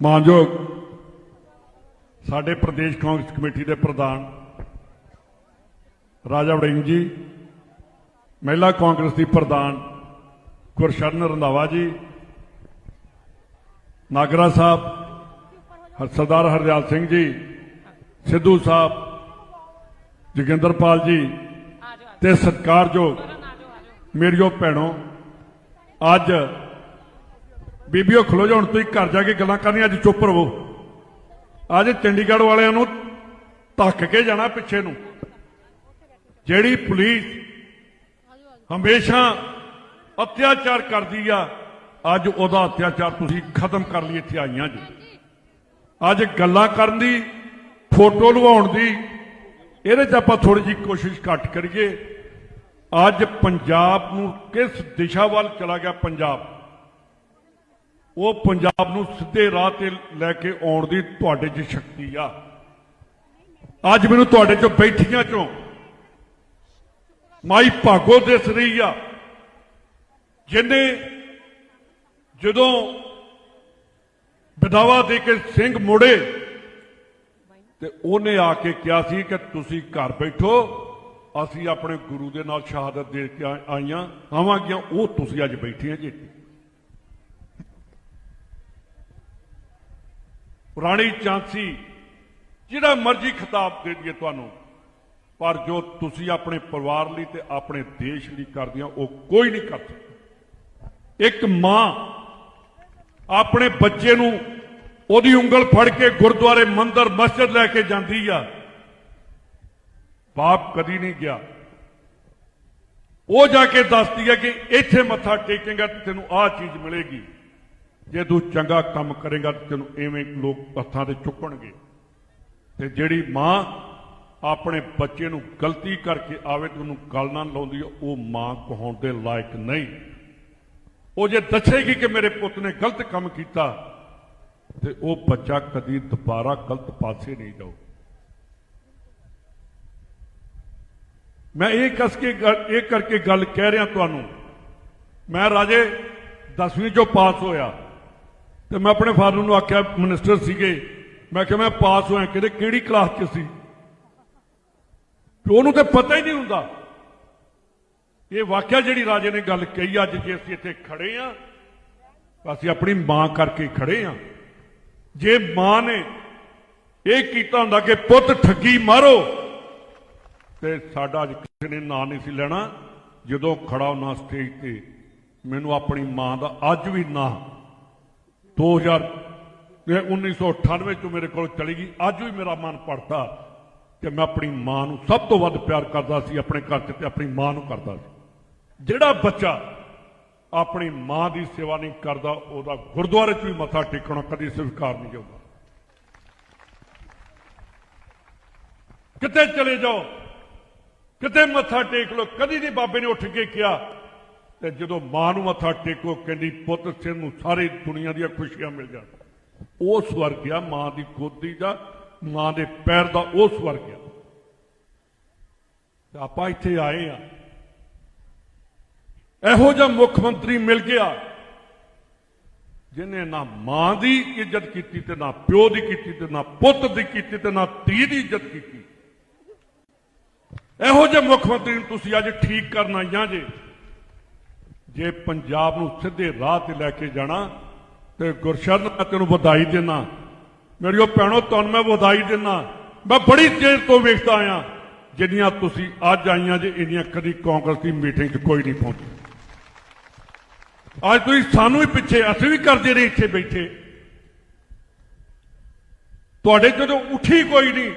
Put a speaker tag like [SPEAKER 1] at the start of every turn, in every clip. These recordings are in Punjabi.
[SPEAKER 1] ਮਾਨਯੋਗ ਸਾਡੇ ਪ੍ਰਦੇਸ਼ ਕਾਂਗਰਸ ਕਮੇਟੀ ਦੇ ਪ੍ਰਧਾਨ ਰਾਜਾ ਵੜਿੰਗ ਜੀ, ਮਹਿਲਾ ਕਾਂਗਰਸ ਦੀ ਪ੍ਰਧਾਨ ਗੁਰਸ਼ਰਨ ਰੰਧਾਵਾ ਜੀ, ਨਾਗਰਾ ਸਾਹਿਬ ਸਰਦਾਰ ਹਰਦਿਆਲ ਸਿੰਘ ਜੀ, ਸਿੱਧੂ ਸਾਹਿਬ, ਜੋਗਿੰਦਰਪਾਲ ਜੀ ਤੇ ਸਤਿਕਾਰਯੋਗ ਮੇਰੀਓ ਭੈਣੋ, ਅੱਜ ਬੀਬੀਓ ਖਲੋ ਜਾ ਹੁਣ ਤੁਸੀਂ ਘਰ ਜਾ ਕੇ ਗੱਲਾਂ ਕਰਨੀਆਂ, ਅੱਜ ਚੁੱਪ ਰਹੋ ਅੱਜ ਚੰਡੀਗੜ੍ਹ ਵਾਲਿਆਂ ਨੂੰ ਧੱਕ ਕੇ ਜਾਣਾ ਪਿੱਛੇ ਨੂੰ। ਜਿਹੜੀ ਪੁਲਿਸ ਹਮੇਸ਼ਾ ਅਤਿਆਚਾਰ ਕਰਦੀ ਆ, ਅੱਜ ਉਹਦਾ ਅਤਿਆਚਾਰ ਤੁਸੀਂ ਖਤਮ ਕਰ ਲਈ ਇੱਥੇ ਆਈਆਂ ਜੀ। ਅੱਜ ਗੱਲਾਂ ਕਰਨ ਦੀ, ਫੋਟੋ ਲਵਾਉਣ ਦੀ, ਇਹਦੇ 'ਚ ਆਪਾਂ ਥੋੜੀ ਜਿਹੀ ਕੋਸ਼ਿਸ਼ ਘੱਟ ਕਰੀਏ। ਅੱਜ ਪੰਜਾਬ ਨੂੰ ਕਿਸ ਦਿਸ਼ਾ ਵੱਲ ਚਲਾ ਗਿਆ ਪੰਜਾਬ? ਉਹ ਪੰਜਾਬ ਨੂੰ ਸਿੱਧੇ ਰਾਹ ਤੇ ਲੈ ਕੇ ਆਉਣ ਦੀ ਤੁਹਾਡੇ 'ਚ ਸ਼ਕਤੀ ਆ। ਅੱਜ ਮੈਨੂੰ ਤੁਹਾਡੇ 'ਚੋਂ ਬੈਠੀਆਂ 'ਚੋਂ ਮਾਈ ਭਾਗੋ ਦਿਸ ਰਹੀ ਆ, ਜਿਨੇ ਜਦੋਂ ਵਿਦਾਵਾ ਦੇ ਕੇ ਸਿੰਘ ਮੁੜੇ ਤੇ ਉਹਨੇ ਆ ਕੇ ਕਿਹਾ ਸੀ ਕਿ ਤੁਸੀਂ ਘਰ ਬੈਠੋ, ਅਸੀਂ ਆਪਣੇ ਗੁਰੂ ਦੇ ਨਾਲ ਸ਼ਹਾਦਤ ਦੇ ਕੇ ਆਈਆਂ, ਆਵਾਂਗੀਆਂ, ਉਹ ਤੁਸੀਂ ਅੱਜ ਬੈਠੀਆਂ ਜੀ। ਪੁਰਾਣੀ ਚਾਂਸੀ ਜਿਹੜਾ ਮਰਜ਼ੀ ਖਿਤਾਬ ਦੇ ਦਈਏ ਤੁਹਾਨੂੰ, ਪਰ ਜੋ ਤੁਸੀਂ ਆਪਣੇ ਪਰਿਵਾਰ ਲਈ ਤੇ ਆਪਣੇ ਦੇਸ਼ ਲਈ ਕਰਦੀਆਂ, ਉਹ ਕੋਈ ਨਹੀਂ ਕਰ ਸਕਦਾ। ਇੱਕ ਮਾਂ ਆਪਣੇ ਬੱਚੇ ਨੂੰ ਉਹਦੀ ਉਂਗਲ ਫੜ ਕੇ ਗੁਰਦੁਆਰੇ ਮੰਦਰ, ਮਸਜਿਦ ਲੈ ਕੇ ਜਾਂਦੀ ਆ। ਬਾਪ ਕਦੀ ਨਹੀਂ ਗਿਆ। ਉਹ ਜਾ ਕੇ ਦੱਸਦੀ ਹੈ ਕਿ ਇੱਥੇ ਮੱਥਾ ਟੇਕੇਗਾ, ਤੈਨੂੰ ਆਹ ਚੀਜ਼ ਮਿਲੇਗੀ। ਜੇ ਤੂੰ ਚੰਗਾ ਕੰਮ ਕਰੇਗਾ ਤਾਂ ਤੈਨੂੰ ਐਵੇਂ ਲੋਕ ਹੱਥਾਂ ਤੇ ਚੁੱਕਣਗੇ। ਤੇ ਜਿਹੜੀ ਮਾਂ ਆਪਣੇ ਬੱਚੇ ਨੂੰ ਗਲਤੀ ਕਰਕੇ ਆਵੇ ਤੇ ਉਹਨੂੰ ਗੱਲ ਨਾ ਲਾਉਂਦੀ, ਉਹ ਮਾਂ ਕਹਾਉਣ ਦੇ ਲਾਇਕ ਨਹੀਂ। ਉਹ ਜੇ ਦੱਸੇਗੀ ਕਿ ਮੇਰੇ ਪੁੱਤ ਨੇ ਗਲਤ ਕੰਮ ਕੀਤਾ, ਤੇ ਉਹ ਬੱਚਾ ਕਦੀ ਦੁਬਾਰਾ ਗਲਤ ਪਾਸੇ ਨਹੀਂ ਜਾਊ। ਮੈਂ ਇਹ ਕਸ ਕੇ ਇਹ ਕਰਕੇ ਗੱਲ ਕਹਿ ਰਿਹਾ ਤੁਹਾਨੂੰ, ਮੈਂ ਰਾਜੇ 10ਵੀਂ ਚੋਂ ਪਾਸ ਹੋਇਆ। ਤੇ ਮੈਂ ਆਪਣੇ ਫਾਦਰ ਨੂੰ ਆਖਿਆ ਮਿਨਿਸਟਰ ਸੀਗੇ। ਮੈਂ ਕਿਹਾ, ਮੈਂ ਪਾਸ ਹੋਇਆ, ਕਿਹੜੇ, ਕਿਹੜੀ ਕਲਾਸ 'ਚ ਸੀ? ਉਹਨੂੰ ਤੇ ਪਤਾ ਹੀ ਨਹੀਂ ਹੁੰਦਾ। ਇਹ ਵਾਕਿਆ ਜਿਹੜੀ ਰਾਜੇ ਨੇ ਗੱਲ ਕਹੀ, ਅੱਜ ਜੇ ਅਸੀਂ ਇੱਥੇ ਖੜੇ ਆ, ਅਸੀਂ ਆਪਣੀ ਮਾਂ ਕਰਕੇ ਖੜੇ ਆ। ਜੇ ਮਾਂ ਨੇ ਇਹ ਕੀਤਾ ਹੁੰਦਾ ਕਿ ਪੁੱਤ ਠੱਗੀ ਮਾਰੋ, ਤੇ ਸਾਡਾ ਅੱਜ ਕਿਸੇ ਨੇ ਨਾਂ ਨਹੀਂ ਸੀ ਲੈਣਾ। ਜਦੋਂ ਖੜਾ ਉਹਨਾਂ ਸਟੇਜ ਤੇ, ਮੈਨੂੰ ਆਪਣੀ ਮਾਂ ਦਾ ਅੱਜ ਵੀ ਨਾਂ 2000 ਇਹ 1998 ਚ ਮੇਰੇ ਕੋਲ ਚਲੀ ਗਈ। ਅੱਜ ਵੀ ਮੇਰਾ ਮਨ ਪੜਦਾ ਕਿ ਮੈਂ ਆਪਣੀ ਮਾਂ ਨੂੰ ਸਭ ਤੋਂ ਵੱਧ ਪਿਆਰ ਕਰਦਾ ਸੀ, ਆਪਣੇ ਘਰ 'ਚ ਤੇ ਆਪਣੀ ਮਾਂ ਨੂੰ ਕਰਦਾ ਸੀ। ਜਿਹੜਾ ਬੱਚਾ ਆਪਣੀ ਮਾਂ ਦੀ ਸੇਵਾ ਨਹੀਂ ਕਰਦਾ, ਉਹਦਾ ਗੁਰਦੁਆਰੇ 'ਚ ਵੀ ਮੱਥਾ ਟੇਕਣਾ ਕਦੀ ਸਵੀਕਾਰ ਨਹੀਂ ਹੋਊਗਾ। ਕਿਤੇ ਚਲੇ ਜਾਓ, ਕਿਤੇ ਮੱਥਾ ਟੇਕ ਲੋ ਕਦੀ ਨਹੀਂ ਬਾਬੇ ਨੇ ਉੱਠ ਕੇ ਕਿਹਾ ਤੇ ਜਦੋਂ ਮਾਂ ਨੂੰ ਮੱਥਾ ਟੇਕੋ, ਕਹਿੰਦੀ, ਪੁੱਤ ਸਿੰਘ ਨੂੰ ਸਾਰੀ ਦੁਨੀਆ ਦੀਆਂ ਖੁਸ਼ੀਆਂ ਮਿਲ ਜਾਣ। ਉਹ ਸਵਰਗ ਆ ਮਾਂ ਦੀ ਗੋਦੀ ਦਾ, ਮਾਂ ਦੇ ਪੈਰ ਦਾ ਉਹ ਸਵਰਗ ਆ ਤੇ ਆਪਾਂ ਇੱਥੇ ਆਏ ਆ। ਇਹੋ ਜਿਹਾ ਮੁੱਖ ਮੰਤਰੀ ਮਿਲ ਗਿਆ ਜਿਨੇ ਨਾ ਮਾਂ ਦੀ ਇੱਜ਼ਤ ਕੀਤੀ ਤੇ ਨਾ ਪਿਓ ਦੀ ਕੀਤੀ ਤੇ ਨਾ ਪੁੱਤ ਦੀ ਕੀਤੀ ਤੇ ਨਾ ਧੀ ਦੀ ਇੱਜ਼ਤ ਕੀਤੀ। ਇਹੋ ਜਿਹੇ ਮੁੱਖ ਮੰਤਰੀ ਨੂੰ ਤੁਸੀਂ ਅੱਜ ਠੀਕ ਕਰਨ ਆਈਆਂ ਜੇ। ਜੇ ਪੰਜਾਬ ਨੂੰ ਸਿੱਧੇ ਰਾਹ ਤੇ ਲੈ ਕੇ ਜਾਣਾ ਤੇ ਗੁਰਸ਼ਰਨ ਮੈਂ ਤੈਨੂੰ ਵਧਾਈ ਦੇਣਾ ਮੇਰੀਓ ਭੈਣੋ ਤੁਹਾਨੂੰ ਮੈਂ ਵਧਾਈ ਦੇਣਾ ਮੈਂ ਬੜੀ ਦੇਰ ਤੋਂ ਵੇਖਦਾ ਆਇਆ। ਜਿਹੜੀਆਂ ਤੁਸੀਂ ਅੱਜ ਆਈਆਂ ਜੇ ਇੰਨੀਆਂ ਕਦੀ ਕਾਂਗਰਸ ਦੀ ਮੀਟਿੰਗ 'ਚ ਕੋਈ ਨਹੀਂ ਪਹੁੰਚੀ। ਅੱਜ ਤੁਸੀਂ ਸਾਨੂੰ ਹੀ ਪਿੱਛੇ ਅਸੀਂ ਵੀ ਕਰਦੇ ਰਹੇ ਇੱਥੇ ਬੈਠੇ। ਤੁਹਾਡੇ ਜਦੋਂ ਉੱਠੀ ਕੋਈ ਨਹੀਂ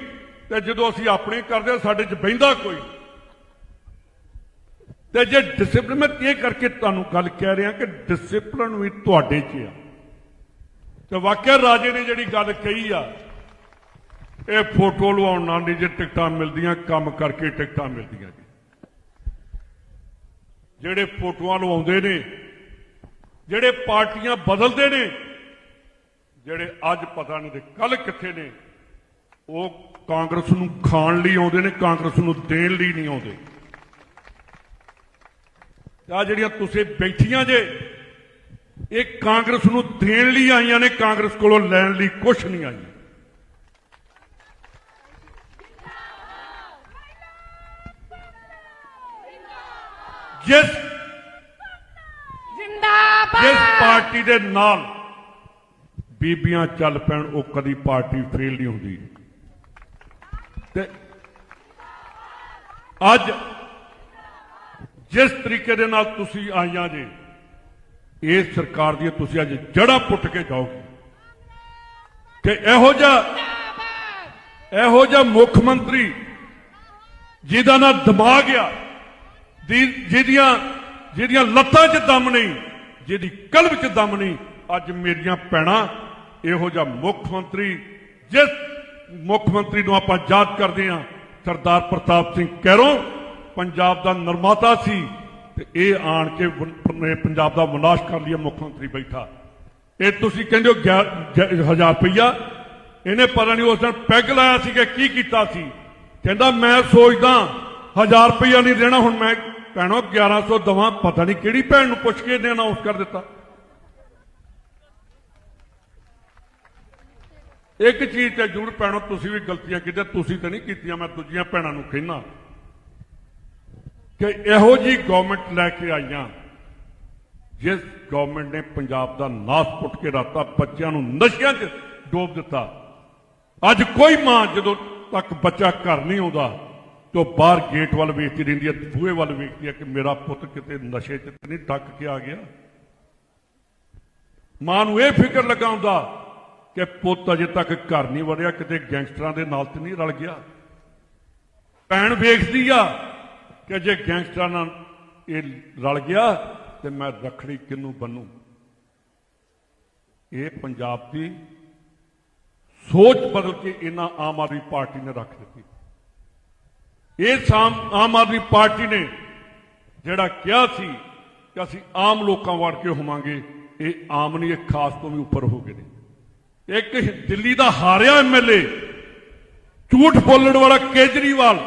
[SPEAKER 1] ਤੇ ਜਦੋਂ ਅਸੀਂ ਆਪਣੇ ਕਰਦੇ ਹਾਂ, ਸਾਡੇ 'ਚ ਬਹਿੰਦਾ ਕੋਈ ਤੇ ਜੇ ਡਿਸਪਲਿਨ ਮੈਂ ਇਹ ਕਰਕੇ ਤੁਹਾਨੂੰ ਗੱਲ ਕਹਿ ਰਿਹਾ ਕਿ ਡਿਸਪਲਿਨ ਵੀ ਤੁਹਾਡੇ 'ਚ ਆ। ਤੇ ਵਾਕਿਆ ਰਾਜੇ ਨੇ ਜਿਹੜੀ ਗੱਲ ਕਹੀ ਆ, ਇਹ ਫੋਟੋ ਲਵਾਉਣ ਨਾਲ ਨਹੀਂ ਜੇ ਟਿਕਟਾਂ ਮਿਲਦੀਆਂ, ਕੰਮ ਕਰਕੇ ਟਿਕਟਾਂ ਮਿਲਦੀਆਂ ਜੀ। ਜਿਹੜੇ ਫੋਟੋਆਂ ਲਵਾਉਂਦੇ ਨੇ, ਜਿਹੜੇ ਪਾਰਟੀਆਂ ਬਦਲਦੇ ਨੇ, ਜਿਹੜੇ ਅੱਜ ਪਤਾ ਨਹੀਂ ਤੇ ਕੱਲ ਕਿੱਥੇ ਨੇ, ਉਹ ਕਾਂਗਰਸ ਨੂੰ ਖਾਣ ਲਈ ਆਉਂਦੇ ਨੇ, ਕਾਂਗਰਸ ਨੂੰ ਦੇਣ ਲਈ ਨਹੀਂ ਆਉਂਦੇ। ਆ ਜਿਹੜੀਆਂ ਤੁਸੀਂ ਬੈਠੀਆਂ ਜੇ ਇਹ ਕਾਂਗਰਸ ਨੂੰ ਦੇਣ ਲਈ ਆਈਆਂ ਨੇ ਕਾਂਗਰਸ ਕੋਲੋਂ ਲੈਣ ਲਈ ਕੁਝ ਨਹੀਂ ਆਈਆਂ। ਜਿਸ ਜਿਸ
[SPEAKER 2] ਜਿੰਦਾਬਾਦ
[SPEAKER 1] ਪਾਰਟੀ ਦੇ ਨਾਲ ਬੀਬੀਆਂ ਚੱਲ ਪੈਣ ਉਹ ਕਦੀ ਪਾਰਟੀ ਫੇਲ ਨਹੀਂ ਹੁੰਦੀ। ਤੇ ਅੱਜ ਜਿਸ ਤਰੀਕੇ ਦੇ ਨਾਲ ਤੁਸੀਂ ਆਈਆਂ ਜੇ, ਇਸ ਸਰਕਾਰ ਦੀ ਤੁਸੀਂ ਅੱਜ ਜੜਾ ਪੁੱਟ ਕੇ ਜਾਓਗੇ। ਕਿ ਇਹੋ ਜਿਹਾ ਇਹੋ ਜਿਹਾ ਮੁੱਖ ਮੰਤਰੀ ਜਿਹਦਾ ਨਾ ਦਿਮਾਗ ਆ ਜਿਹਦੀਆਂ ਜਿਹਦੀਆਂ ਲੱਤਾਂ 'ਚ ਦਮ ਨਹੀਂ, ਜਿਹਦੀ ਕਲਬ 'ਚ ਦਮ ਨਹੀਂ, ਅੱਜ ਮੇਰੀਆਂ ਭੈਣਾਂ ਇਹੋ ਜਿਹਾ ਮੁੱਖ ਮੰਤਰੀ, ਜਿਸ ਮੁੱਖ ਮੰਤਰੀ ਨੂੰ ਆਪਾਂ ਯਾਦ ਕਰਦੇ ਹਾਂ, ਸਰਦਾਰ ਪ੍ਰਤਾਪ ਸਿੰਘ ਕਹਿਰੋਂ ਪੰਜਾਬ ਦਾ ਨਿਰਮਾਤਾ ਸੀ ਤੇ ਇਹ ਆਣ ਕੇ ਵਨ- ਨੇ ਪੰਜਾਬ ਦਾ ਵਿਨਾਸ਼ ਕਰ ਲਿਆ ਮੁੱਖ ਮੰਤਰੀ ਬੈਠਾ। ਇਹ ਤੁਸੀਂ ਕਹਿੰਦੇ ਹੋ ਗਿਆ- ਜ- ਹਜ਼ਾਰ ਰੁਪਈਆ? ਇਹਨੇ ਪਤਾ ਨਹੀਂ ਉਸ ਦਿਨ ਪੈਗ ਲਾਇਆ ਸੀ ਕਿ ਕੀ ਕੀਤਾ ਸੀ। ਕਹਿੰਦਾ, ਮੈਂ ਸੋਚਦਾ ਹਜ਼ਾਰ ਰੁਪਈਆ ਨਹੀਂ ਦੇਣਾ, ਹੁਣ ਮੈਂ ਭੈਣੋ 1100 ਦਵਾਂ, ਪਤਾ ਨਹੀਂ ਕਿਹੜੀ ਭੈਣ ਨੂੰ ਪੁੱਛ ਕੇ ਇਹਨੇ ਅਨਾਉਂਸ ਕਰ ਦਿੱਤਾ। ਇੱਕ ਚੀਜ਼ ਤੇ ਜ਼ਰੂਰ ਭੈਣੋ, ਤੁਸੀਂ ਵੀ ਗਲਤੀਆਂ ਕੀਤੀਆਂ, ਤੁਸੀਂ ਤਾਂ ਨਹੀਂ ਕੀਤੀਆਂ, ਮੈਂ ਦੂਜੀਆਂ ਭੈਣਾਂ ਨੂੰ ਕਹਿਣਾ ਕਿ ਇਹੋ ਜੀ ਗਵਰਨਮੈਂਟ ਲੈ ਕੇ ਆਈਆਂ, ਜਿਸ ਗਵਰਨਮੈਂਟ ਨੇ ਪੰਜਾਬ ਦਾ ਨਾਸ ਪੁੱਟ ਕੇ ਰਾਤਾ ਬੱਚਿਆਂ ਨੂੰ ਨਸ਼ਿਆਂ 'ਚ ਡੋਬ ਦਿੱਤਾ। ਅੱਜ ਕੋਈ ਮਾਂ ਜਦੋਂ ਤੱਕ ਬੱਚਾ ਘਰ ਨਹੀਂ ਆਉਂਦਾ, ਤੇ ਬਾਹਰ ਗੇਟ ਵੱਲ ਵੇਖਦੀ ਰਹਿੰਦੀ ਹੈ, ਬੂਹੇ ਵੱਲ ਵੇਖਦੀ ਹੈ ਕਿ ਮੇਰਾ ਪੁੱਤ ਕਿਤੇ ਨਸ਼ੇ 'ਚ ਨਹੀਂ ਡੱਕ ਕੇ ਆ ਗਿਆ। ਮਾਂ ਨੂੰ ਇਹ ਫਿਕਰ ਲੱਗਾ ਹੁੰਦਾ ਕਿ ਪੁੱਤ ਅਜੇ ਤੱਕ ਘਰ ਨਹੀਂ ਵੜਿਆ, ਕਿਤੇ ਗੈਂਗਸਟਰਾਂ ਦੇ ਨਾਲ ਤੇ ਨਹੀਂ ਰਲ ਗਿਆ। ਭੈਣ ਵੇਖਦੀ ਆ ਕਿ ਜੇ ਗੈਂਗਸਟਰਾਂ ਨਾਲ ਇਹ ਰਲ ਗਿਆ, ਤੇ ਮੈਂ ਰਖੜੀ ਕਿਹਨੂੰ ਬੰਨੂ? ਇਹ ਪੰਜਾਬ ਦੀ ਸੋਚ ਬਦਲ ਕੇ ਇਹਨਾਂ ਆਮ ਆਦਮੀ ਪਾਰਟੀ ਨੇ ਰੱਖ ਦਿੱਤੀ। ਇਹ ਆਮ ਆਦਮੀ ਪਾਰਟੀ ਨੇ ਜਿਹੜਾ ਕਿਹਾ ਸੀ ਕਿ ਅਸੀਂ ਆਮ ਲੋਕਾਂ ਵੜ ਕੇ ਹੋਵਾਂਗੇ, ਇਹ ਆਮ ਨਹੀਂ, ਇਹ ਖਾਸ ਤੋਂ ਵੀ ਉੱਪਰ ਹੋ ਗਏ ਨੇ। ਇੱਕ ਦਿੱਲੀ ਦਾ ਹਾਰਿਆ ਐਮਐਲਏ ਝੂਠ ਬੋਲਣ ਵਾਲਾ ਕੇਜਰੀਵਾਲ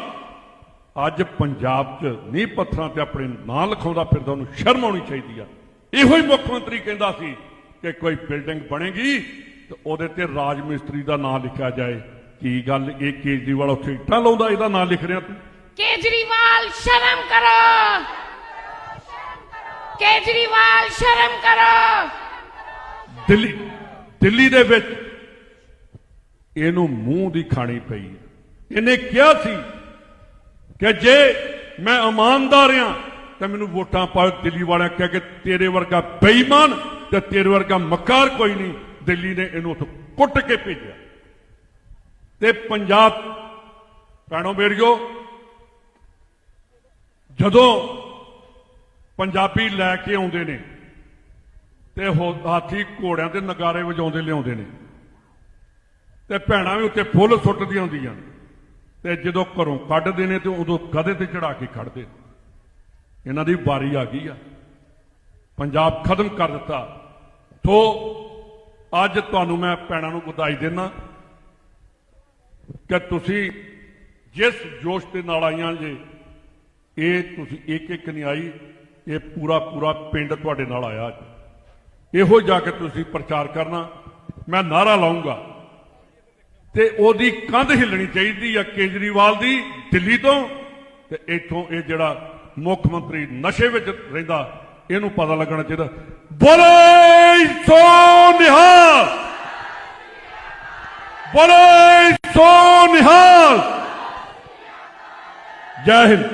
[SPEAKER 1] ਅੱਜ ਪੰਜਾਬ 'ਚ ਨੀਂਹ ਪੱਥਰਾਂ ਤੇ ਆਪਣੇ ਨਾਂ ਲਿਖਾਉਂਦਾ ਫਿਰਦਾ ਉਹਨੂੰ ਸ਼ਰਮ ਆਉਣੀ ਚਾਹੀਦੀ ਆ। ਇਹੋ ਹੀ ਮੁੱਖ ਮੰਤਰੀ ਕਹਿੰਦਾ ਸੀ ਕਿ ਕੋਈ ਬਿਲਡਿੰਗ ਬਣੇਗੀ ਤੇ ਉਹਦੇ ਤੇ ਰਾਜ ਮਿਸਤਰੀ ਦਾ ਨਾਂ ਲਿਖਿਆ ਜਾਏ। ਕੀ ਗੱਲ? ਇਹ ਕੇਜਰੀਵਾਲ ਉੱਥੇ ਇੱਟਾਂ ਲਾਉਂਦਾ ਇਹਦਾ ਨਾਂ ਲਿਖ ਰਿਹਾ ਤੂੰ?
[SPEAKER 2] ਕੇਜਰੀਵਾਲ ਸ਼ਰਮ ਕਰੋ! ਕੇਜਰੀਵਾਲ ਸ਼ਰਮ ਕਰੋ!
[SPEAKER 1] ਦਿੱਲੀ ਦਿੱਲੀ ਦੇ ਵਿੱਚ ਇਹਨੂੰ ਮੂੰਹ ਦੀ ਖਾਣੀ ਪਈ। ਇਹਨੇ ਕਿਹਾ ਸੀ ਕਿ ਜੇ ਮੈਂ ਇਮਾਨਦਾਰ ਆ ਤਾਂ ਮੈਨੂੰ ਵੋਟਾਂ ਪਾਓ ਦਿੱਲੀ ਵਾਲਿਆਂ ਕਹਿ ਕੇ ਤੇਰੇ ਵਰਗਾ ਬੇਈਮਾਨ ਤੇ ਤੇਰੇ ਵਰਗਾ ਮਕਾਰ ਕੋਈ ਨਹੀਂ। ਦਿੱਲੀ ਨੇ ਇਹਨੂੰ ਉੱਥੋਂ ਕੁੱਟ ਕੇ ਭੇਜਿਆ। ਤੇ ਪੰਜਾਬ, ਭੈਣੋ ਮੇਰਿਓ, ਜਦੋਂ ਪੰਜਾਬੀ ਲੈ ਕੇ ਆਉਂਦੇ ਨੇ ਤੇ ਹੋ- ਹਾਥੀ ਘੋੜਿਆਂ ਤੇ ਨਗਾਰੇ ਵਜਾਉਂਦੇ ਲਿਆਉਂਦੇ ਨੇ ਤੇ ਭੈਣਾਂ ਵੀ ਉੱਤੇ ਫੁੱਲ ਸੁੱਟਦੀਆਂ ਹੁੰਦੀਆਂ ਨੇ। ਤੇ ਜਦੋਂ ਘਰੋਂ ਕੱਢਦੇ ਨੇ ਤੇ ਉਦੋਂ ਗਧੇ ਤੇ ਚੜਾ ਕੇ ਖੜਦੇ ਇਹਨਾਂ ਦੀ ਵਾਰੀ ਆ ਗਈ ਆ। ਪੰਜਾਬ ਖਤਮ ਕਰ ਦਿੱਤਾ। ਸੋ ਅੱਜ ਤੁਹਾਨੂੰ ਮੈਂ ਭੈਣਾਂ ਨੂੰ ਵਧਾਈ ਦੇਣਾ ਕਿ ਤੁਸੀਂ ਜਿਸ ਜੋਸ਼ ਦੇ ਨਾਲ ਆਈਆਂ ਜੇ, ਇਹ ਤੁਸੀਂ ਇੱਕ ਇੱਕ ਨਹੀਂ ਆਈ, ਇਹ ਪੂਰਾ ਪੂਰਾ ਪਿੰਡ ਤੁਹਾਡੇ ਨਾਲ ਆਇਆ ਇਹੋ ਜਾ ਕੇ ਤੁਸੀਂ ਪ੍ਰਚਾਰ ਕਰਨਾ। ਮੈਂ ਨਾਰਾ ਲਾਉਂਗਾ ਤੇ ਉਹਦੀ ਕੰਧ ਹਿੱਲਣੀ ਚਾਹੀਦੀ ਆ ਕੇਜਰੀਵਾਲ ਦੀ ਦਿੱਲੀ ਤੋਂ। ਤੇ ਇੱਥੋਂ ਇਹ ਜਿਹੜਾ ਮੁੱਖ ਮੰਤਰੀ ਨਸ਼ੇ ਵਿੱਚ ਰਹਿੰਦਾ, ਇਹਨੂੰ ਪਤਾ ਲੱਗਣਾ ਚਾਹੀਦਾ। ਬੋਲੇ ਸੋ ਨਿਹਾਲ! ਬੋਲੇ ਸੋ ਨਿਹਾਲ! ਜੈ ਹਿੰਦ।